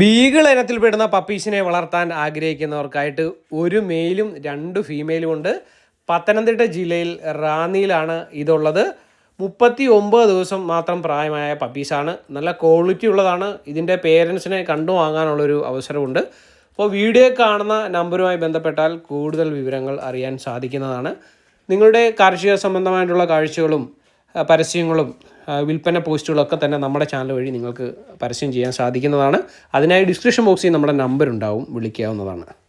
Beagle ഇനത്തിൽപ്പെടുന്ന പപ്പീസിനെ വളർത്താൻ ആഗ്രഹിക്കുന്നവർക്കായിട്ട് ഒരു മെയിലും രണ്ട് ഫീമെയിലും ഉണ്ട്. പത്തനംതിട്ട ജില്ലയിൽ റാന്നിയിലാണ് ഇതുള്ളത്. മുപ്പത്തി ഒമ്പത് ദിവസം മാത്രം പ്രായമായ പപ്പീസാണ്. നല്ല ക്വാളിറ്റി ഉള്ളതാണ്. ഇതിന്റെ പേരൻസിനെ കണ്ടു വാങ്ങാനുള്ളൊരു അവസരമുണ്ട്. അപ്പോൾ വീഡിയോ കാണുന്ന നമ്പറുമായി ബന്ധപ്പെട്ടാൽ കൂടുതൽ വിവരങ്ങൾ അറിയാൻ സാധിക്കുന്നതാണ്. നിങ്ങളുടെ കാർഷിക സംബന്ധമായിട്ടുള്ള കാഴ്ചകളും പരസ്യങ്ങളും വിൽപ്പന പോസ്റ്റുകളൊക്കെ തന്നെ നമ്മുടെ ചാനൽ വഴി നിങ്ങൾക്ക് പരസ്യം ചെയ്യാൻ സാധിക്കുന്നതാണ്. അതിനായി ഡിസ്ക്രിപ്ഷൻ ബോക്സിൽ നമ്മുടെ നമ്പർ ഉണ്ടാവും വിളിക്കാവുന്നതാണ്.